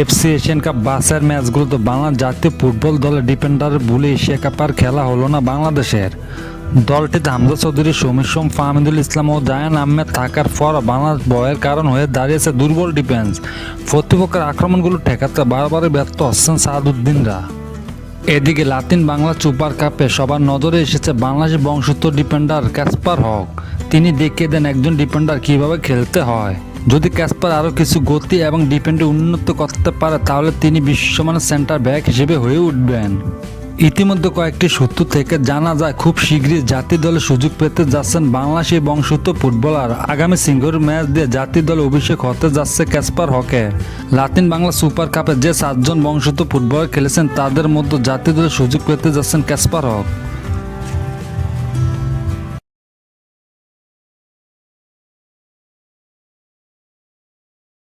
FC Asian cup বাসের ম্যাচগুলোতে বাংলা জাতীয় football দলের ডিফেন্ডার ভুলে এশিয়া কাপ আর খেলা হলো না বাংলাদেশের। দলটিতে হামজা চৌধুরী, সমীর সোম, ফাহমিদুল ইসলাম ও জায়ান আহমেদ থাকার পর বাংলাদেশ বয়ের কারণ হয়ে দাঁড়িয়েছে দুর্বল ডিফেন্স। প্রতিপক্ষের আক্রমণগুলো ঠেকাতে বারবারই ব্যর্থ হচ্ছেন সাদউদ্দিনরা। এদিকে লাতিন বাংলা সুপার কাপে সবার নজরে এসেছে বাংলাদেশ বংশোত্তর ডিফেন্ডার ক্যাসপার হক। তিনি দেখিয়ে দেন একজন ডিফেন্ডার কীভাবে খেলতে হয়। যদি ক্যাসপার আরও কিছু গতি এবং ডিফেন্ডে উন্নত করতে পারে, তাহলে তিনি বিশ্বমানের সেন্টার ব্যাক হিসেবে হয়ে উঠবেন। ইতিমধ্যে কয়েকটি সূত্র থেকে জানা যায়, খুব শীঘ্রই জাতীয় দলে সুযোগ পেতে যাচ্ছেন বাংলাদেশি বংশোত্ত ফুটবলার। আগামী সিঙ্গুর ম্যাচ দিয়ে জাতীয় দলে অভিষেক হতে যাচ্ছে ক্যাসপার হকে। লাতিন বাংলা সুপার কাপে যে সাতজন বংশোত্ত ফুটবলার খেলেছেন, তাদের মধ্যে জাতীয় দলে সুযোগ পেতে যাচ্ছেন ক্যাসপার হক।